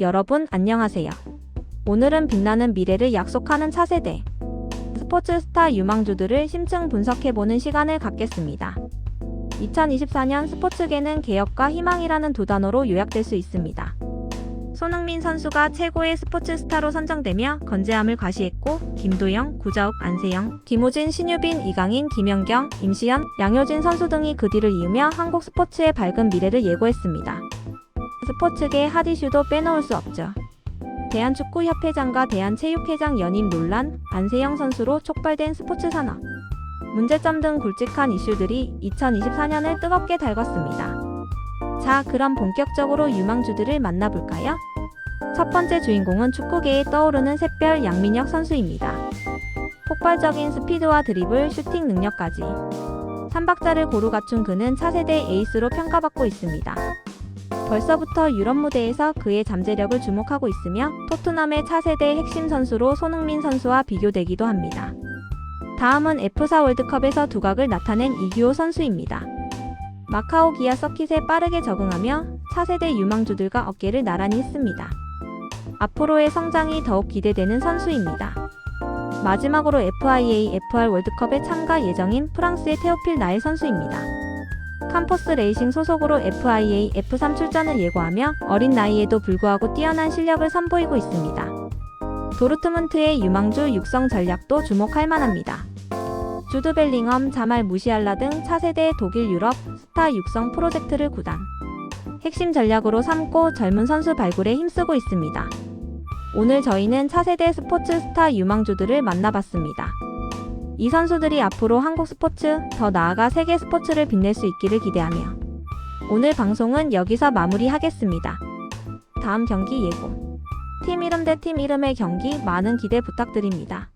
여러분 안녕하세요. 오늘은 빛나는 미래를 약속하는 차세대 스포츠 스타 유망주들을 심층 분석해보는 시간을 갖겠습니다. 2024년 스포츠계는 개혁과 희망이라는 두 단어로 요약될 수 있습니다. 손흥민 선수가 최고의 스포츠 스타로 선정되며 건재함을 과시했고 김도영, 구자욱, 안세영, 김우진, 신유빈, 이강인, 김연경, 임시현, 양효진 선수 등이 그 뒤를 이으며 한국 스포츠의 밝은 미래를 예고했습니다. 스포츠계 핫 이슈도 빼놓을 수 없죠. 대한축구협회장과 대한체육회장 연임 논란, 안세영 선수로 촉발된 스포츠 산업. 문제점 등 굵직한 이슈들이 2024년을 뜨겁게 달궜습니다. 자, 그럼 본격적으로 유망주들을 만나볼까요? 첫 번째 주인공은 축구계에 떠오르는 샛별 양민혁 선수입니다. 폭발적인 스피드와 드리블, 슈팅 능력까지. 삼박자를 고루 갖춘 그는 차세대 에이스로 평가받고 있습니다. 벌써부터 유럽 무대에서 그의 잠재력을 주목하고 있으며 토트넘의 차세대 핵심 선수로 손흥민 선수와 비교되기도 합니다. 다음은 F4 월드컵에서 두각을 나타낸 이규호 선수입니다. 마카오 기아 서킷에 빠르게 적응하며 차세대 유망주들과 어깨를 나란히 했습니다. 앞으로의 성장이 더욱 기대되는 선수입니다. 마지막으로 FIA FR 월드컵에 참가 예정인 프랑스의 테오필 나일 선수입니다. 캠퍼스 레이싱 소속으로 FIA F3 출전을 예고하며 어린 나이에도 불구하고 뛰어난 실력을 선보이고 있습니다. 도르트문트의 유망주 육성 전략도 주목할 만합니다. 주드 벨링엄, 자말 무시알라 등 차세대 독일 유럽 스타 육성 프로젝트를 구단 핵심 전략으로 삼고 젊은 선수 발굴에 힘쓰고 있습니다. 오늘 저희는 차세대 스포츠 스타 유망주들을 만나봤습니다. 이 선수들이 앞으로 한국 스포츠, 더 나아가 세계 스포츠를 빛낼 수 있기를 기대하며 오늘 방송은 여기서 마무리하겠습니다. 다음 경기 예고 팀 이름 대 팀 이름의 경기 많은 기대 부탁드립니다.